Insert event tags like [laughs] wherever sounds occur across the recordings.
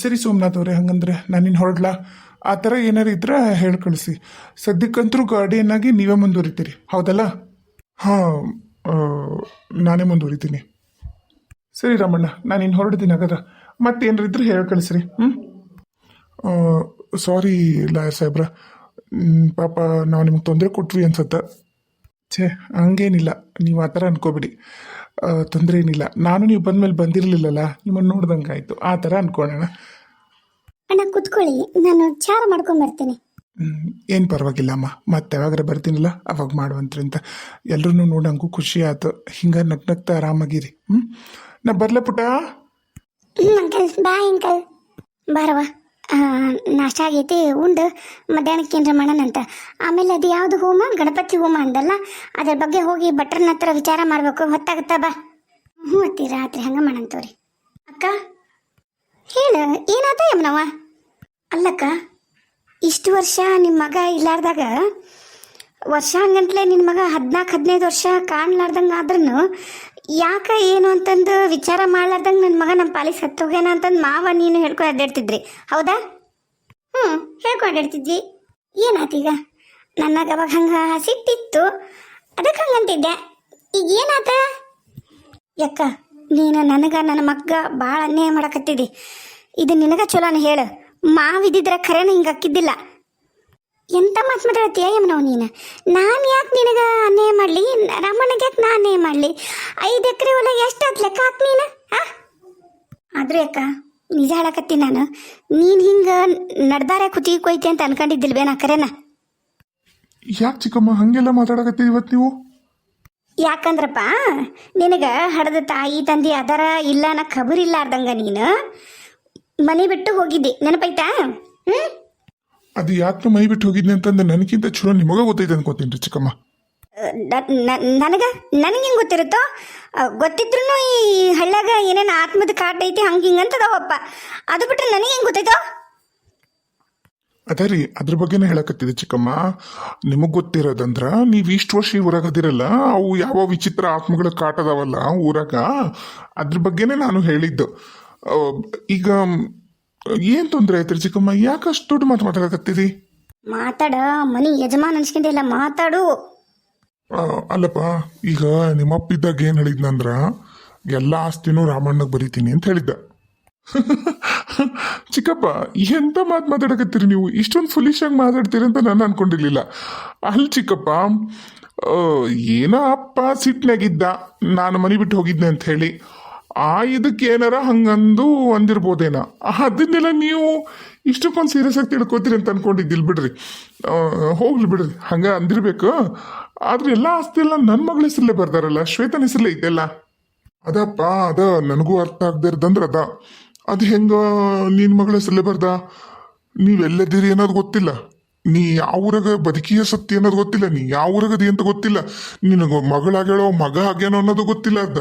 ಸರಿ ಸೋಮನಾಥ್ ಅವರೇ, ಹಂಗಂದ್ರೆ ನಾನಿನ್ನು ಹೊರಡ್ಲಾ? ಆ ಥರ ಏನಾರು ಇದ್ರೆ ಹೇಳಿ ಕಳಿಸಿ. ಸದ್ಯಕ್ಕಂತರೂ ಗಾರ್ಡಿಯನ್ನಾಗಿ ನೀವೇ ಮುಂದುವರಿತೀರಿ, ಹೌದಲ್ಲ? ಹಾಂ ನಾನೇ ಮುಂದುವರಿತೀನಿ. ಸರಿ ರಾಮಣ್ಣ, ನಾನು ಇನ್ನು ಹೊರಡ್ತೀನಿ ಹಾಗಾದ್ರೆ. ಮತ್ತೇನಾರು ಇದ್ರೆ ಹೇಳಿ ಕಳಿಸ್ರಿ ಹ್ಞೂ ಸಾರಿ ಲಾಯರ್ ಸಾಹೇಬ್ರ. ಪಾಪ ನಾವು ನಿಮ್ಗೆ ತೊಂದರೆ ಕೊಟ್ವಿ ಅನ್ಸತ್ತೆ. ಛೇ, ಹಂಗೇನಿಲ್ಲ, ನೀವು ಆ ಥರ ಅನ್ಕೋಬಿಡಿ. ತೊಂದರೆ ಏನಿಲ್ಲ. ನಾನು ನೀವು ಬಂದ್ಮೇಲೆ ಬಂದಿರಲಿಲ್ಲಲ್ಲ ನಿಮ್ಮನ್ನು ನೋಡ್ದಂಗೆ ಆಯಿತು. ಆ ಥರ ಅನ್ಕೊಳ್ಳೋಣ. ಅಣ್ಣ ಕುತ್ಕೊಳ್ಳಿ. ನಾನು ಚಾರ ಮಾಡ್ಕೊಂಡ್ ಬರ್ತೇನೆ. ಏನು ಪರವಾಗಿಲ್ಲ ಅಮ್ಮ. ಮತ್ತೆ ಯಾವಾಗಾರ ಬರ್ತೀನಲ್ಲ ಅವಾಗ ಮಾಡುವಂತ್ರಿ ಅಂತ. ಎಲ್ಲರೂ ನೋಡಂಗೂ ಖುಷಿ ಆಯ್ತು ಹಿಂಗೆ ನಗ್ ನಗ್ತಾ ಆರಾಮಾಗಿರಿ. ಹ್ಞೂ ನಾ ಬರಲೇ ಪುಟ ಅಂಕಲ್. Bye uncle. ಬಾರವ ನಾಷ್ಟ ಆಗೈತಿ, ಉಂಡು ಮಧ್ಯಾಹ್ನಕ್ಕೆ ಏನ್ರ ಮಾಡೋಣಂತ ಆಮೇಲೆ ಅದು ಯಾವುದು ಹೋಮ? ಗಣಪತಿ ಹೋಮ ಅಂದಲ್ಲ. ಅದ್ರ ಬಗ್ಗೆ ಹೋಗಿ ಭಟ್ರನ ಹತ್ರ ವಿಚಾರ ಮಾಡ್ಬೇಕು. ಹೊತ್ತಾಗುತ್ತಾ ಬಾ. ಹ್ಞೂ ಅತ್ತಿ, ರಾತ್ರಿ ಹಂಗ ಮಾಡಂತವ್ರಿ ಅಕ್ಕ, ಹೇಳ ಏನಾದ ಯಮ್ನವ ಅಲ್ಲಕ್ಕ, ಇಷ್ಟು ವರ್ಷ ನಿಮ್ಮ ಮಗ ಇಲ್ಲಾರ್ದಾಗ ವರ್ಷ ಹಂಗಂತಲೇ ನಿನ್ನ ಮಗ ಹದಿನಾಲ್ಕು ಹದಿನೈದು ವರ್ಷ ಕಾಣ್ಲಾರ್ದಂಗೆ ಆದ್ರೂ ಯಾಕ ಏನು ಅಂತಂದು ವಿಚಾರ ಮಾಡ್ಲಾರ್ದಂಗೆ ನನ್ನ ಮಗ ನಮ್ಮ ಪಾಲಿಗೆ ಸತ್ತೋಗ್ಯಾನ ಅಂತಂದು ಮಾವ ನೀನು ಹೇಳ್ಕೊ ಅಡ್ಡಾಡ್ತಿದ್ರಿ ಹೌದಾ? ಹ್ಞೂ ಹೇಳ್ಕೊ ಅಡ್ಡಾಡ್ತಿದ್ವಿ ಏನಾತೀಗ ನನಗೆ ಅವಾಗ ಹಂಗೆ ಸಿಟ್ಟಿತ್ತು ಅದಕ್ಕೆ ಹಂಗಂತಿದ್ದೆ. ಈಗ ಏನಾತ? ಯಕ್ಕ, ನೀನು ನನಗೆ ನನ್ನ ಮಗ್ಗ ಭಾಳ ಅನ್ಯಾಯ ಮಾಡಕತ್ತಿದ್ದಿ ಇದು ನಿನಗ ಚಲೋನ ಹೇಳು. ಮಾವಿದ್ದಿದ್ರೆ ಖರೇನ ಹಿಂಗೆ ಅಕ್ಕಿದ್ದಿಲ್ಲ. ಎಂತ ಮಾತು ಮಾತಾಡ್ತೀಯ ಯಮನವ್ ನೀನು? ನಾನು ಯಾಕೆ ನಿನಗೆ ಅನ್ಯಾಯ ಮಾಡಲಿ? ರಾಮಣ್ಣಗೆ ಯಾಕೆ ನಾ ಅನ್ಯಾಯ ಮಾಡಲಿ? ಐದು ಎಕರೆ ಹೊಲ ಎಷ್ಟು ಆತ್ ಲೆಕ್ಕ ಹಾಕ್ ನೀನು ಹಾ ಆದ್ರೆ ಅಕ್ಕ ನಿಜ ಹೇಳಕತ್ತಿ ನಾನು ನೀನು ಹಿಂಗೆ ನಡ್ದಾರೆ ಕುತ್ತಿಗೆ ಕೊಯ್ತಿ ಅಂತ ಅನ್ಕೊಂಡಿದ್ದಿಲ್ವೇನ ಕರೆನ? ಯಾಕೆ ಚಿಕ್ಕಮ್ಮ ಹಂಗೆಲ್ಲ ಮಾತಾಡಕತ್ತಿ ಇವತ್ತು ನೀವು? ಯಾಕಂದ್ರಪ್ಪ ನಿನಗೆ ಹಡದ ತಾಯಿ ತಂದೆ ಅದರ ಇಲ್ಲ ನಾ ಖಬರಿಲ್ಲಾರ್ದಂಗ ನೀನು? ಮನೆ ಬಿಟ್ಟು ಹೋಗಿದ್ದೆ ನೆನಪೈತಾ? ಹ್ಞೂ ಅದು ಯಾಕೆ ಮೈ ಬಿಟ್ಟು ಹೋಗಿದ್ನಿ ಅಂತಂದ್ರೆ ನನಗಿಂತ ಚಲೋ ನಿಮಗೆ ಗೊತ್ತೈತೆ ಅನ್ಕೋತೀನಿ ರೀ ಚಿಕ್ಕಮ್ಮ ನನಗ? ನನಗೆ ಹೆಂಗೆ ಗೊತ್ತಿರುತ್ತೋ? ಗೊತ್ತಿದ್ರು ಈ ಹಳ್ಳ್ಯಾಗ ಏನೇನು ಆತ್ಮದ ಕಾಟ ಐತಿ ಹಂಗೆ ಹಿಂಗೆ ಅಂತದವಪ್ಪ. ಅದು ಬಿಟ್ಟರೆ ನನಗೆ ಹೆಂಗೆ ಗೊತ್ತೈತೋ? ಅದೇ ರೀ ಅದ್ರ ಬಗ್ಗೆನೇ ಹೇಳಕತ್ತಿದೆ ಚಿಕ್ಕಮ್ಮ. ನಿಮಗೆ ಗೊತ್ತಿರೋದಂದ್ರ ನೀವು ಇಷ್ಟು ವರ್ಷ ಈ ಊರಾಗ ಅದಿರಲ್ಲ ಅವು ಯಾವ ವಿಚಿತ್ರ ಆತ್ಮಗಳ ಕಾಟದವಲ್ಲ ಊರಾಗ? ಅದ್ರ ಬಗ್ಗೆನೇ ನಾನು ಹೇಳಿದ್ದು. ಈಗ ಏನು ತೊಂದರೆ ಆಯ್ತು ಚಿಕ್ಕಮ್ಮ? ಯಾಕೆ ಅಷ್ಟು ದೊಡ್ಡ ಮಾತು ಮಾತಾಡಕತ್ತೀರಿ? ಮಾತಾಡ ಮನಿ ಯಜಮಾನ್ ಅನ್ಸ್ಕೊಂಡಿಲ್ಲ ಮಾತಾಡು. ಆ, ಅಲ್ಲಪ್ಪ ಈಗ ನಿಮ್ಮಪ್ಪ ಇದ್ದಾಗ ಏನು ಹೇಳಿದ್ನಂದ್ರ ಎಲ್ಲ ಆಸ್ತಿನೂ ರಾಮಣ್ಣಗ್ ಬರೀತೀನಿ ಅಂತ ಹೇಳಿದ್ದ. [laughs] ಚಿಕ್ಕಪ್ಪ ಎಂತ ಮಾತು ಮಾತಾಡಕತ್ತೀರಿ ನೀವು? ಇಷ್ಟೊಂದು ಫುಲಿಶ್ ಆಗಿ ಮಾತಾಡ್ತೀರಿ ಅಂತ ನಾನು ಅನ್ಕೊಂಡಿರ್ಲಿಲ್ಲ. ಅಲ್ಲಿ ಚಿಕ್ಕಪ್ಪ ಆ, ಏನೋ ಅಪ್ಪ ಸಿಟ್ನಾಗಿದ್ದ ನಾನು ಮನೆ ಬಿಟ್ಟು ಹೋಗಿದ್ದೆ ಅಂತ ಹೇಳಿ. ಆ ಇದಕ್ಕೆ ಏನಾರ ಹಂಗಂದು ಅಂದಿರ್ಬೋದೇನ. ಅದನ್ನೆಲ್ಲ ನೀವು ಇಷ್ಟಕ್ಕೊಂದು ಸೀರಿಯಸ್ ಆಗಿ ತಿಳ್ಕೊತೀರಿ ಅಂತ ಅನ್ಕೊಂಡಿದ್ದಿಲ್ಲ ಬಿಡ್ರಿ. ಹೋಗ್ಲಿ ಬಿಡ್ರಿ. ಹಂಗ ಅಂದಿರ್ಬೇಕು. ಆದ್ರೆ ಎಲ್ಲ ಆಸ್ತಿ ಎಲ್ಲ ನನ್ನ ಮಗಳ ಹೆಸರಲ್ಲೇ ಬರ್ದಾರಲ್ಲ, ಶ್ವೇತನ ಹೆಸರಲ್ಲೇ ಇದೆಲ್ಲ ಅದಪ್ಪ, ಅದ ನನಗೂ ಅರ್ಥ ಆಗದೆ ಇರ್ದಂದ್ರ ಅದ. ಅದು ಹೆಂಗ ನಿನ್ ಮಗಳ ಹೆಸರಲ್ಲೇ ಬರ್ದ? ನೀವೆಲ್ಲದಿರಿ ಅನ್ನೋದು ಗೊತ್ತಿಲ್ಲ. ನೀ ಯಾವ ಊರಾಗ ಬದುಕಿಯ ಸತ್ಯ ಅನ್ನೋದು ಗೊತ್ತಿಲ್ಲ. ನೀ ಯಾವ ಊರಾಗದಿ ಅಂತ ಗೊತ್ತಿಲ್ಲ. ನಿನಗ ಮಗಳಾಗ್ಯಾಳೋ ಮಗ ಆಗ್ಯಾನೋ ಅನ್ನೋದು ಗೊತ್ತಿಲ್ಲ ಅದ.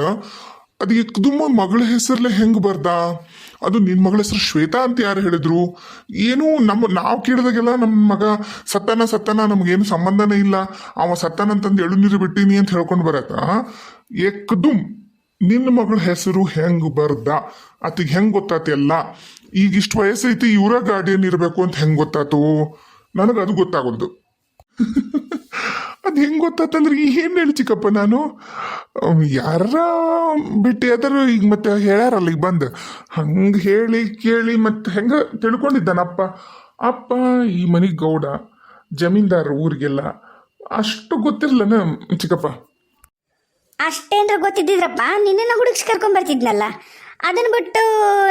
ಅದು ಎಕ್ದುಮ್ಮ ಮಗಳ ಹೆಸರಲ್ಲೇ ಹೆಂಗ್ ಬರ್ದ? ಅದು ನಿನ್ ಮಗಳ ಹೆಸರು ಶ್ವೇತಾ ಅಂತ ಯಾರು ಹೇಳಿದ್ರು? ಏನು ನಮ್ಮ ನಾವು ಕೇಳಿದಾಗೆಲ್ಲ ನಮ್ಮ ಮಗ ಸತ್ತನ ಸತ್ತನ, ನಮ್ಗೇನು ಸಂಬಂಧನೇ ಇಲ್ಲ. ಅವ ಸತ್ತನ ಅಂತಂದು ಎಳು ನೀರು ಬಿಟ್ಟಿನಿ ಅಂತ ಹೇಳ್ಕೊಂಡು ಬರತ್ತ. ಎಕ್ದುಮ್ ನಿನ್ನ ಮಗಳ ಹೆಸರು ಹೆಂಗ್ ಬರ್ದ? ಅತಿಗೆ ಹೆಂಗ್ ಗೊತ್ತಾತ ಎಲ್ಲ ಈಗ ಇಷ್ಟು ವಯಸ್ಸೈತಿ ಇವರ ಗಾರ್ಡಿಯನ್ ಇರಬೇಕು ಅಂತ ಹೆಂಗ್ ಗೊತ್ತಾತು? ನನಗೆ ಅದು ಗೊತ್ತಾಗೋದು [laughs] ಅದು ಹೆಂಗ್ ಗೊತ್ತಾತಂದ್ರೆ ಏನು ಹೇಳಿ ಚಿಕ್ಕಪ್ಪ ನಾನು? ಯಾರ ಬಿಟ್ಟು ಯಾವ್ದಾರು ಈಗ ಮತ್ತೆ ಹೇಳ್ಯಾರಲ್ಲ ಈಗ ಬಂದು. ಹಂಗೆ ಹೇಳಿ ಕೇಳಿ ಮತ್ತೆ ಹೆಂಗ ತಿಳ್ಕೊಂಡಿದ್ದಾನಪ್ಪ? ಅಪ್ಪ, ಈ ಮನೆಗೆ ಗೌಡ, ಜಮೀನ್ದಾರ ಊರಿಗೆಲ್ಲ ಅಷ್ಟು ಗೊತ್ತಿರಲ್ಲನ ಚಿಕ್ಕಪ್ಪ? ಅಷ್ಟೇನ್ರ ಗೊತ್ತಿದ್ದಿದ್ರಪ್ಪ? ನಿನ್ನ ಹುಡುಗ್ಸ್ ಕರ್ಕೊಂಡ್ ಬರ್ತಿದ್ನಲ್ಲ? ಅದನ್ನ ಬಿಟ್ಟು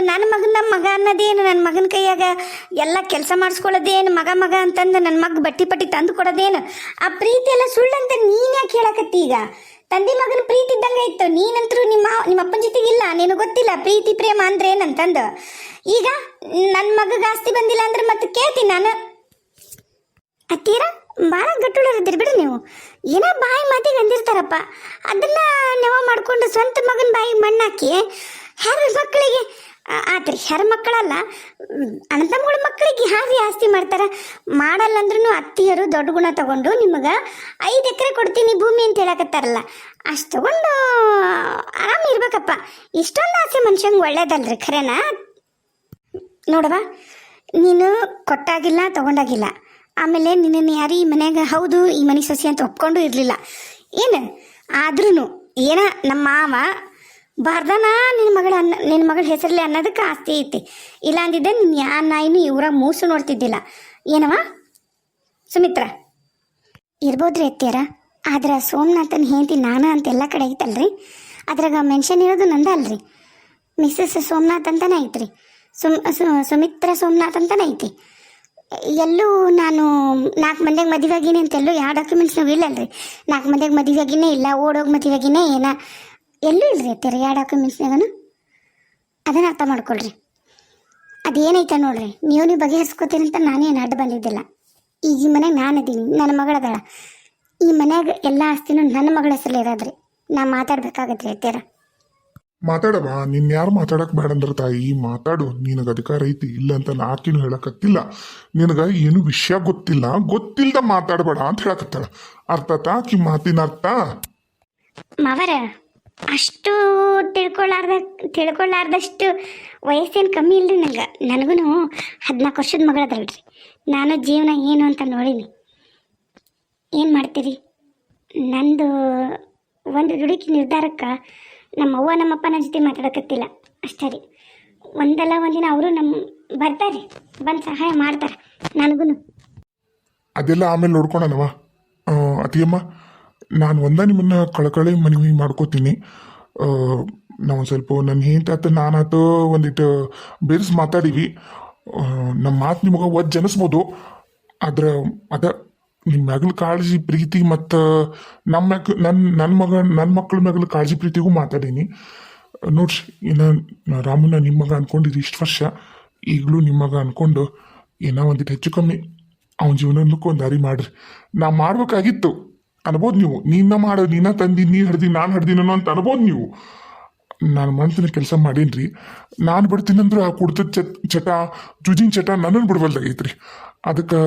ನನ್ನ ಮಗನ ನಮ್ಮ ಮಗ ಅನ್ನೋದೇನು ನನ್ನ ಮಗನ ಕೈಯಾಗ ಎಲ್ಲ ಕೆಲಸ ಮಾಡಿಸ್ಕೊಳ್ಳೋದೇನು, ಮಗ ಮಗ ಅಂತಂದು ನನ್ನ ಮಗ ಬಟ್ಟಿ ಪಟ್ಟಿ ತಂದು ಕೊಡೋದೇನು? ಆ ಪ್ರೀತಿ ಎಲ್ಲ ಸುಳ್ಳಂತ ನೀನ್ ಯಾಕೆ ಹೇಳಕತ್ತಿ ಈಗ? ತಂದೆ ಮಗನ ಪ್ರೀತಿ ಇದ್ದಂಗೆ ಇತ್ತು. ನೀನಂತರೂ ನಿಮ್ಮ ನಿಮ್ಮ ಅಪ್ಪನ ಜೊತೆಗೆ ಇಲ್ಲ ನೀನು ಗೊತ್ತಿಲ್ಲ, ಪ್ರೀತಿ, ಪ್ರೇಮ ಅಂದ್ರೆ ಏನಂತಂದು. ಈಗ ನನ್ನ ಮಗ ಆಸ್ತಿ ಬಂದಿಲ್ಲ ಅಂದ್ರೆ ಮತ್ತೆ ಕೇಳ್ತೀನಿ ನಾನು. ಅತ್ತೀರ ಭಾಳ ಗಟ್ಟುಳರಿದ್ದೀರಿ ಬಿಡು ನೀವು. ಏನೋ ಬಾಯಿ ಮಾತಿಗೆ ಅಂದಿರ್ತಾರಪ್ಪ. ಅದನ್ನ ನೆವ ಮಾಡಿಕೊಂಡು ಸ್ವಂತ ಮಗನ ಬಾಯಿಗೆ ಮಣ್ಣಾಕಿ ಹೆರ ಮಕ್ಕಳಿಗೆ ಆತ್ರಿ ಹೆರ ಮಕ್ಕಳಲ್ಲ ಅಣ್ಣತಮ್ಮಗಳ ಅಣ್ಣ ಮಕ್ಕಳಿಗೆ ಹಾರಿ ಆಸ್ತಿ ಮಾಡ್ತಾರ. ಮಾಡಲ್ಲ ಅಂದ್ರೂ ಅತ್ತಿಯರು ದೊಡ್ಡ ಗುಣ ತಗೊಂಡು ನಿಮಗೆ ಐದು ಎಕರೆ ಕೊಡ್ತೀನಿ ಭೂಮಿ ಅಂತ ಹೇಳಕತ್ತಾರಲ್ಲ, ಅಷ್ಟು ತಗೊಂಡು ಆರಾಮ ಇರ್ಬೇಕಪ್ಪ. ಇಷ್ಟೊಂದು ಆಸೆ ಮನುಷ್ಯಂಗೆ ಒಳ್ಳೇದಲ್ರಿ, ಖರೇನಾ? ನೋಡವ ನೀನು ಕೊಟ್ಟಾಗಿಲ್ಲ, ತಗೊಂಡಾಗಿಲ್ಲ. ಆಮೇಲೆ ನಿನ್ನನ್ನು ಯಾರು ಈ ಮನೆಯಾಗ, ಹೌದು, ಈ ಮನೆ ಸಸಿ ಅಂತ ಒಪ್ಕೊಂಡು ಇರಲಿಲ್ಲ. ಏನು? ಆದ್ರೂ ಏನ, ನಮ್ಮ ಮಾವ ಬರ್ದನ ನಿನ್ನ ಮಗಳ ಅನ್ನ ನಿನ್ನ ಮಗಳ ಹೆಸರಲ್ಲಿ ಅನ್ನೋದಕ್ಕೆ ಆಸ್ತಿ ಐತಿ. ಇಲ್ಲ ಅಂದಿದ್ದೆ ನಿನ್ನ ಯಾ ನಾಯಿನೂ ಇವರ ಮೂಸು ನೋಡ್ತಿದ್ದಿಲ್ಲ. ಏನವ ಸುಮಿತ್ರ. ಇರ್ಬೋದ್ರಿ ಎತ್ತಿಯರ ಆದ್ರೆ ಸೋಮನಾಥನ್ ಹೆಂಡತಿ ನಾನು ಅಂತ ಎಲ್ಲ ಕಡೆ ಐತಲ್ರಿ? ಅದ್ರಾಗ ಮೆನ್ಷನ್ ಇರೋದು ನಂದ ಅಲ್ರಿ. ಮಿಸ್ಸಸ್ ಸೋಮನಾಥ್ ಅಂತಾನೆ ಐತ್ರಿ. ಸುಮ್ ಸುಮಿತ್ರ ಸೋಮನಾಥ್ ಅಂತಾನೆ ಐತಿ. ಎಲ್ಲೂ ನಾನು ನಾಲ್ಕು ಮಂದಿಗೆ ಮದುವೆ ಅಂತ ಎಲ್ಲೂ ಯಾವ ಡಾಕ್ಯುಮೆಂಟ್ಸ್ ನಾವು ಇಲ್ಲಲ್ರಿ. ನಾಲ್ಕು ಮಂದಿಗೆ ಮದುವೆ ಆಗಿನೇ ಇಲ್ಲ ಓಡೋಗಿ ಮದುವೆ ಆಗಿನೇ ಏನ. ಎಲ್ಲೂ ಇಲ್ರಿ ಯಾವ ಡಾಕ್ಯುಮೆಂಟ್ಸ್ನಾಗನು ಅದನ್ನು ಅರ್ಥ ಮಾಡ್ಕೊಳ್ರಿ. ಅದೇನೈತೆ ನೋಡ್ರಿ ನೀವು ನೀವು ಬಗೆಹರಿಸ್ಕೋತೀರಿ ಅಂತ ನಾನೇನು ಅಡ್ಡ ಬಂದಿದ್ದಿಲ್ಲ. ಈಗ ಈ ಮನೆಗೆ ನಾನು ಅದೀನಿ ನನ್ನ ಮಗಳದಾಳ. ಈ ಮನ್ಯಾಗ ಎಲ್ಲ ಆಸ್ತಿನೂ ನನ್ನ ಮಗಳ ಹೆಸರಲ್ಲಿ ಇರೋದ್ರಿ. ನಾ ಮಾತಾಡ್ಬೇಕಾಗತ್ತೆ ಹೇಳ್ತೀರ? ಮಾತಾಡವ ನಿನ್ ಯಾರು ಮಾತಾಡಕ್ ಬೇಡ ಅಂದ್ರ ತಾಯಿ? ಮಾತಾಡು ನಿನಗ ಅಧಿಕಾರ ಐತಿ ಇಲ್ಲ ಅಂತ ನಾಕಿನ ಹೇಳಕತ್ತಿಲ್ಲ. ನಿನಗ ಏನು ವಿಷಯ ಗೊತ್ತಿಲ್ಲ ಗೊತ್ತಿಲ್ದ ಮಾತಾಡಬೇಡ ಅಂತ ಹೇಳಕತ್ತಾಳ. ಅರ್ಥ ಆಕಿ ಮಾತಿನ ಅರ್ಥ? ಮಾವರ ಅಷ್ಟು ತಿಳ್ಕೊಳ್ಳಾರ್ದ ತಿಳ್ಕೊಳ್ಳಾರ್ದಷ್ಟು ವಯಸ್ಸೇನು ಕಮ್ಮಿ ಇಲ್ಲರಿ ನನಗೆ ನನಗೂ ಹದಿನಾಲ್ಕು ವರ್ಷದ ಮಗಳದಲ್ರಿ ನಾನು ಜೀವನ ಏನು ಅಂತ ನೋಡೀನಿ. ಏನು ಮಾಡ್ತೀರಿ? ನಂದು ಒಂದು ದುಡುಕಿ ನಿರ್ಧಾರಕ್ಕೆ ನಮ್ಮ ಅವ್ವ ನಮ್ಮಪ್ಪ ನನ್ನ ಜೊತೆ ಮಾತಾಡಕತ್ತಿಲ್ಲ. ಅಷ್ಟೇ ರೀ. ಒಂದಲ್ಲ ಒಂದಿನ ಅವರು ನಮ್ಮ ಬರ್ತಾರೆ. ಬಂದು ಸಹಾಯ ಮಾಡ್ತಾರೆ. ನನಗೂ ಅದೆಲ್ಲ ಆಮೇಲೆ ನೋಡ್ಕೊಳನವ ಅತಿಯಮ್ಮ ನಾನು ಒಂದ ನಿಮ್ಮನ್ನ ಕಳಕಳಿ ಮನವಿ ಮಾಡ್ಕೋತೀನಿ. ನಾವು ಸ್ವಲ್ಪ ನನ್ನ ಹೆಂಡತಿ ನಾನಾತು ಒಂದಿಟ್ಟು ಬೇರೆಸ್ ಮಾತಾಡೀವಿ. ನಮ್ಮ ಮಾತು ನಿಮಗೆ ಒದ್ ಜನಿಸ್ಬೋದು ಆದ್ರೆ ಅದ ನಿಮ್ಮ ಮಗಳ ಕಾಳಜಿ ಪ್ರೀತಿ ಮತ್ತು ನಮ್ಮ ಮಗ ನನ್ನ ನನ್ನ ಮಗ ನನ್ನ ಮಕ್ಳ ಮಗಳ ಕಾಳಜಿ ಪ್ರೀತಿಗೂ ಮಾತಾಡೀನಿ. ನೋಡ್ರಿ, ಇನ್ನು ರಾಮನ ನಿಮ್ಮ ಮಗ ಅನ್ಕೊಂಡಿದ್ದು ಇಷ್ಟು ವರ್ಷ, ಈಗಲೂ ನಿಮ್ಮ ಮಗ ಅನ್ಕೊಂಡು ಏನೋ ಒಂದಿಟ್ಟು ಹೆಚ್ಚು ಕಮ್ಮಿ, ಅವನ ಜೀವನದಕ್ಕೂ ಒಂದು ದಾರಿ ಮಾಡ್ರಿ. ನಾ ಮಾಡ್ಬೇಕಾಗಿತ್ತು. ಅನ್ಬೋದು ನೀವು. ನೀನ ಮಾಡ, ನೀನ ತಂದಿ, ನೀ ಹಡ್ದಿ, ನಾನು ಹಡ್ದಿನೋ ಅಂತ ಅನ್ಬೋದು ನೀವು. ನಾನು ಮನಸ್ಸಿನ ಕೆಲಸ ಮಾಡೀನ್ರಿ. ನಾನು ಬಿಡ್ತೀನಂದ್ರೆ ಆ ಕುಡ್ತದ ಚಟ್, ಜುಜಿನ ಚಟ ನನ್ನನ್ನು ಬಿಡ್ಬಲ್ದಾಗೈತ್ರಿ ಅದಕ್ಕೆ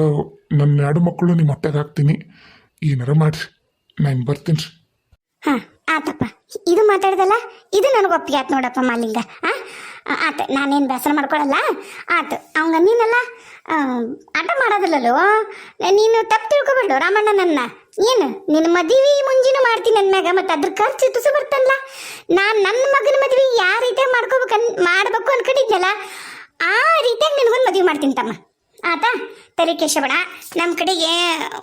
ನನ್ನ ಎರಡು ಮಕ್ಕಳು ನಿಮ್ಮ ಹೊಟ್ಟೆಗೆ ಹಾಕ್ತೀನಿ. ಏನಾರ ಮಾಡಿರಿ. ನಾನು ಬರ್ತೀನಿ ರೀ ಹಾಂ. ಆತಪ್ಪ, ಇದು ಮಾತಾಡ್ದಲ್ಲ, ಇದು ನನಗೆ ಒಪ್ಪಿಗೆ ಆತು ನೋಡಪ್ಪ ಮಾಲಿಂಗ. ಆತ, ನಾನೇನು ಬೇಸರ ಮಾಡ್ಕೊಳಲ್ಲ? ಆತು, ಅವಂಗ ನೀನಲ್ಲ ಆಟ ಮಾಡೋದಿಲ್ಲಲ್ಲೋ? ನೀನು ತಪ್ಪು ತಿಳ್ಕೊಬೇಡ ರಾಮಣ್ಣ ನನ್ನ? ಏನು ನಿನ್ನ ಮದುವೆ ಮುಂಜಿನ ಮಾಡ್ತೀನಿ ನನ್ನ ಮ್ಯಾಗ, ಮತ್ತು ಅದ್ರ ಖರ್ಚು ತುಸು ಬರ್ತಲ್ಲ ನಾನು ನನ್ನ ಮಗನ ಮದುವೆ ಯಾವ ರೀತಿಯಾಗಿ ಮಾಡ್ಕೋಬೇಕು ಅನ್, ಮಾಡ್ಬೇಕು ಅನ್ಕೊಂಡಿದ್ನಲ್ಲ, ಆ ರೀತಿಯಾಗಿ ನಿನಗೊಂದು ಮದುವೆ ಮಾಡ್ತೀನಿ ತಮ್ಮ. ಆತ, ತಲೆ ಕೇಶವಣ ನಮ್ಮ ಕಡೆಗೆ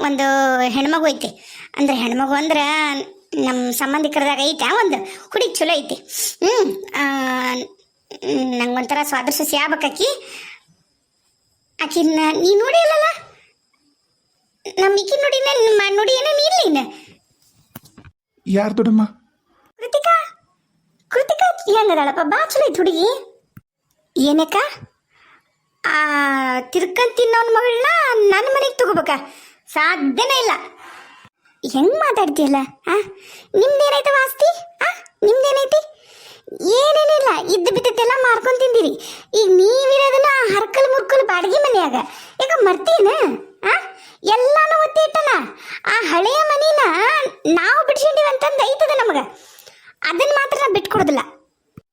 ಒಂದು ಹೆಣ್ಮಗು ಐತಿ. ಅಂದ್ರೆ ಹೆಣ್ಮಗು ಅಂದ್ರೆ ನಮ್ಮ ಸಂಬಂಧಿಕರದಾಗ ಐತೆ ಒಂದು ಹುಡುಗಿ ಚಲೋ ಐತಿ. ಹ್ಞೂ ನಂಗೊಂಥರ ಸ್ವಾದ್ರ ಸಸಿ ಆಗ್ಬೇಕಾಕಿ ಆಕಿನ ನೀ ನೋಡಿ ಅಲ್ಲಲ್ಲ ನಮ್ಮ ಈಕಿ ನೋಡಿ ನೋಡಿ ಏನೋ ನೀ ಇಲ್ಲ ಇನ್ನ? ಯಾರು ದೊಡ್ಡಮ್ಮ? ಕೃತಿಕಾ? ಕೃತಿಕಾ ಹೆಂಗದಾಳಪ್ಪ? ಬಾ ಚಲೋ ಐತಿ ಹುಡುಗಿ. ಏನಕ್ಕ? ಆ ತಿರ್ಕಂಡ್ ತಿನ್ನೋನ್ ಮಗಳನ್ನ ನನ್ನ ಮನೆಗೆ ತಗೋಬೇಕಾ? ಸಾಧ್ಯನೇ ಇಲ್ಲ. ಹೆಂಗ್ ಮಾತಾಡ್ತೀಯಲ್ಲ? ಆ? ನಿಮ್ದೇನೈತೆ ಆಸ್ತಿ? ಆ? ನಿಮ್ದೇನೈತಿ ಏನೇನಿಲ್ಲ, ಇದ್ದು ಬಿದ್ದೆಲ್ಲ ಮಾರ್ಕೊಂಡ್ ತಿಂದಿರಿ. ಈಗ ನೀವಿರೋದನ್ನ ಹರ್ಕಲ್ ಮುರ್ಕಲ್ ಬಾಡಿಗೆ ಮನೆಯಾಗ. ಈಗ ಮರ್ತೀನ ಆ? ಎಲ್ಲಾನು ಒತ್ತಿ ಇಟ್ಟಲ್ಲ. ಆ ಹಳೆಯ ಮನಿನ ನಾವು ಬಿಡ್ಸಿಂಡಿವಿ ಅಂತಂದು ಐತದ ನಮಗ. ಅದನ್ನ ಮಾತ್ರ ಬಿಟ್ಕೊಡೋದಿಲ್ಲ.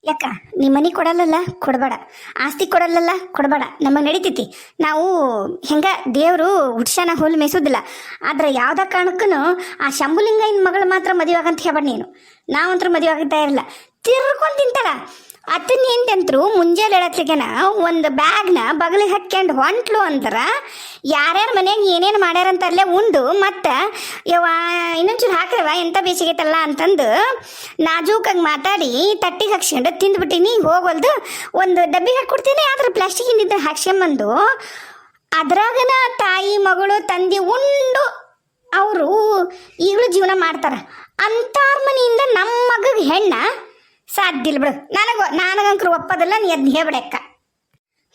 ಯಾಕ? ನೀ ಮನಿ ಕೊಡಲ್ಲಲ್ಲ? ಕೊಡಬೇಡ. ಆಸ್ತಿ ಕೊಡಲ್ಲಲ್ಲ? ಕೊಡಬೇಡ. ನಮಗೆ ನಡಿತೈತಿ. ನಾವು ಹೆಂಗ ದೇವರು ಹುಡ್ಸನ ಹುಲ್ ಮೇಯಿಸೋದಿಲ್ಲ. ಆದ್ರೆ ಯಾವ್ದ ಕಾರಣಕ್ಕೂ ಆ ಶಂಭುಲಿಂಗಯ್ಯನ ಮಗಳು ಮಾತ್ರ ಮದುವೆ ಆಗಂತ ಹೇಳ್ಬೇಡ ನೀನು. ನಾವಂತರೂ ಮದುವೆ ಆಗ್ತಾ ಇರಲ್ಲ ತಿರ್ಕೊಂಡ್ ತಿಂತಾಳ. ಅತನ್ ಹೆಂಡಂತ್ರು ಮುಂಜಾನೆ ಹೇಳತ್ಲಿಗೆನ ಒಂದು ಬ್ಯಾಗ್ನ ಬಗಲಿಗೆ ಹಾಕ್ಯಂಡು ಹೊಂಟ್ಲು ಅಂತಾರ ಯಾರ್ಯಾರ ಮನೆಯಾಗ ಏನೇನು ಮಾಡ್ಯಾರಂತ ಅಲ್ಲೇ ಉಂಡು, ಮತ್ತು ಯವ್ವ ಇನ್ನೊಂಚೂರು ಹಾಕ್ರವ ಎಂತ ಬೇಸಿಗೆತಲ್ಲ ಅಂತಂದು ನಾಜೂಕಾಗಿ ಮಾತಾಡಿ ತಟ್ಟಿಗೆ ಹಾಕ್ಸ್ಕೊಂಡು ತಿಂದ್ಬಿಟ್ಟಿನಿ, ಹೋಗೋಲ್ದು ಒಂದು ಡಬ್ಬಿಗೆ ಹಾಕ್ಕೊಡ್ತೀನಿ ಆದ್ರೆ ಪ್ಲಾಸ್ಟಿಕ್ ಇಂದಿದ್ದ ಹಾಕ್ಸ್ಕೊಂಬಂದು ಅದ್ರಾಗನ ತಾಯಿ, ಮಗಳು, ತಂದೆ ಉಂಡು ಅವರು ಈಗಲೂ ಜೀವನ ಮಾಡ್ತಾರ. ಅಂಥ ಮನೆಯಿಂದ ನಮ್ಮ ಮಗಗೆ ಹೆಣ್ಣ ಸಾಧ್ಯ ಇಲ್ಲ ಬಿಡು. ನನಗ, ನನಗಂಕರು ಒಪ್ಪದಲ್ಲ, ನೀ ಅದನ್ನ ಹೇಳ್ಬಿಡಕ್ಕ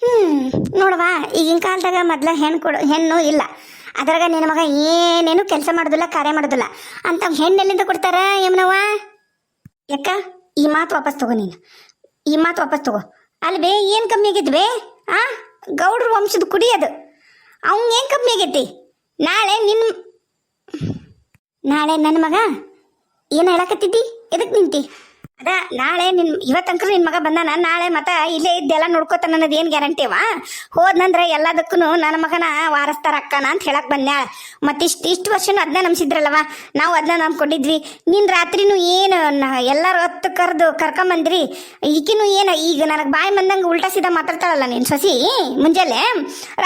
ಹ್ಮ್, ನೋಡವಾ, ಈಗಿನ ಕಾಲದಾಗ ಮೊದ್ಲ ಹೆಣ್ಣು ಕೊಡು, ಹೆಣ್ಣು ಇಲ್ಲ. ಅದ್ರಾಗ ನಿನ್ನ ಮಗ ಏನೇನು ಕೆಲಸ ಮಾಡೋದಿಲ್ಲ, ಕಾರ್ಯ ಮಾಡೋದಿಲ್ಲ. ಅಂತ ಹೆಣ್ಣು ಎಲ್ಲಿಂದ ಕೊಡ್ತಾರ, ಯಮನವ್ವ? ಯಾಕ? ಈ ಮಾತು ವಾಪಸ್ ತಗೋ ನೀನು. ಈ ಮಾತು ವಾಪಸ್ ತಗೋ. ಅಲ್ಲಿ ಬೇ, ಏನು ಕಮ್ಮಿ ಆಗಿದ್ವಿ ಆ? ಗೌಡ್ರ ವಂಶದ ಕುಡಿ ಅದು. ಏನು ಕಮ್ಮಿ ಆಗೈತಿ? ನಾಳೆ ನಿನ್ನ ನಾಳೆ ನನ್ನ ಮಗ? ಏನು ಹೇಳಕತ್ತಿದ್ದಿ? ಎದಕ್ಕೆ ನಿಂತಿ? ಅದ, ನಾಳೆ ನಿನ್, ಇವತ್ತಂಕರು ನಿನ್ ಮಗ ಬಂದಾನ, ನಾಳೆ ಮತ್ತ ಇಲ್ಲೇ ಇದ್ದೆಲ್ಲ ನೋಡ್ಕೋತಾನ ಅನ್ನೋದು ಏನ್ ಗ್ಯಾರಂಟಿವಾ ಹೋದ್ನಂದ್ರೆ ಎಲ್ಲದಕ್ಕೂ ನನ್ನ ಮಗನ ವಾರಸ್ತಾರ ಅಕ್ಕನ ಅಂತ ಹೇಳಕ್ ಬಂದ್ಯಾಳ ಮತ್ತೆ ಇಷ್ಟ ವರ್ಷನೂ ಅದನ್ನ ನಂಬಿಸಿದ್ರಲ್ಲವ? ನಾವು ಅದನ್ನ ನಂಬ್ಕೊಂಡಿದ್ವಿ. ನಿನ್ ರಾತ್ರಿನೂ ಏನು ಎಲ್ಲಾರು ಹೊತ್ತು ಕರೆದು ಕರ್ಕೊಂಬಂದ್ರಿ? ಈಕಿನೂ ಏನು, ಈಗ ನನಗೆ ಬಾಯಿ ಬಂದಂಗೆ ಉಲ್ಟಾ ಸೀದಾ ಮಾತಾಡ್ತಾಳಲ್ಲ ನೀನು ಸೊಸಿ? ಮುಂಜಾನೆ?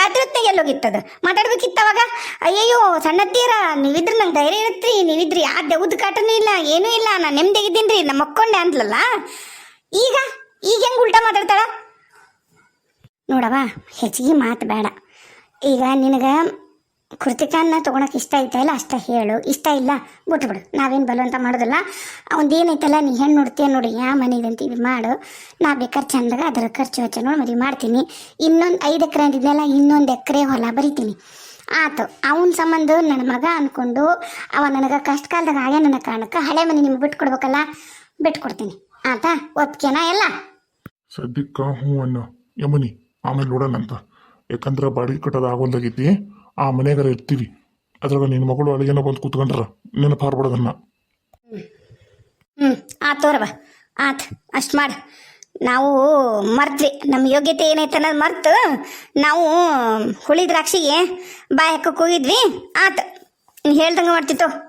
ರಾತ್ರಿ ಹೊತ್ತಿಗೆ ಎಲ್ಲೋಗಿತ್ತದು? ಮಾತಾಡ್ಬೇಕಿತ್ತು ಅವಾಗ ಅಯ್ಯಯ್ಯೋ, ಸಣ್ಣತ್ತೀರ, ನೀವಿದ್ರ ನಂಗೆ ಧೈರ್ಯ ಇರತ್ರಿ, ನೀವಿದ್ರಿ, ಆ ದೆವ್ದ ಕಾಟನೂ ಇಲ್ಲ, ಏನೂ ಇಲ್ಲ, ನಾನು ನೆಮ್ಮದಿಗಿದ್ದೀನ್ರಿ ನಮ್ಮ ಮಕ್ಕೊಂಡೆ ಅಂದ್ಲಲ್ಲ? ಈಗ? ಈಗ ಹೆಂಗ್ ಉಲ್ಟಾ ಮಾತಾಡ್ತಾಳ? ನೋಡವ ಹೆಚ್ಚಿಗೆ ಮಾತು ಬೇಡ. ಈಗ ನಿನಗೆ ಕೃತಿಕನ್ನ ತೊಗೊಳಕ್ಕೆ ಇಷ್ಟ ಇಲ್ಲ? ಅಷ್ಟ ಹೇಳು. ಇಷ್ಟ ಇಲ್ಲ, ಬಿಟ್ಬಿಡು. ನಾವೇನು ಬಲವಂತ ಮಾಡೋದಿಲ್ಲ. ಅವಂದೇನೈತಲ್ಲ ನೀ ಹೆಣ್ಣು ನೋಡ್ತೀಯ ನೋಡಿ, ಯಾ ಮನೆದಂತೀವಿ ಮಾಡು. ನಾ ಬೇಕಾದ್ರೆ ಚಂದಾಗ ಅದರ ಖರ್ಚು ವೆಚ್ಚ ನೋಡಿ ಮದುವೆ ಮಾಡ್ತೀನಿ. ಇನ್ನೊಂದು ಐದು ಎಕರೆ ಅಂತಿದ್ನಲ್ಲ ಇನ್ನೊಂದು ಎಕರೆ ಹೊಲ ಬರಿತೀನಿ. ಆತು, ಅವನ ಸಂಬಂಧ ನನ್ನ ಮಗ ಅಂದ್ಕೊಂಡು ಅವ ನನಗೆ ಕಷ್ಟ ಕಾಲದಾಗ ಆಗ್ಯ ನನ್ನ ಕಾರಣಕ್ಕೆ ಹಳೆ ಮನೆ ನಿಮ್ಗೆ ಬಿಟ್ಕೊಡ್ಬೇಕಲ್ಲ? ಬಿಟ್ಕೊಡ್ತೀನಿ. ಆತಾ? ಒಪ್ಕೆನಾ ಎಲ್ಲ? ಸದ್ಯಕ್ಕ ಹ್ಞೂ ಅನ್ನ. ಯಮುನಿ ಆಮೇಲೆ ನೋಡೋಣಂತ ಯಾಕಂದ್ರೆ ಬಾಡಿಗೆ ಕಟ್ಟೋದು ಆಗೋಲ್ದಾಗೈತಿ. ಆ ಮನೆಗಾರ ಇರ್ತೀವಿ. ಅದ್ರಾಗ ನಿನ್ನ ಮಗಳು ಅಳಿಗೆನ ಬಂದು ಕೂತ್ಕೊಂಡ್ರ ನೆನಪು ಹಾರ್ಬಿಡೋದನ್ನ ಹ್ಞೂ ಆತ್ ತೋರವ. ಆತ್ ಅಷ್ಟು ಮಾಡಿ. ನಾವು ಮರ್ತ್ವಿ. ನಮ್ಮ ಯೋಗ್ಯತೆ ಏನೈತೆ ಅನ್ನೋದು ಮರ್ತು. ನಾವು ಹುಳಿ ದ್ರಾಕ್ಷಿಗೆ ಬಾಯಿ ಕೂಗಿದ್ವಿ ಹೋಗಿದ್ವಿ. ಆತು ನೀ ಹೇಳ್ದಂಗೆ ಮಾಡ್ತಿತ್ತು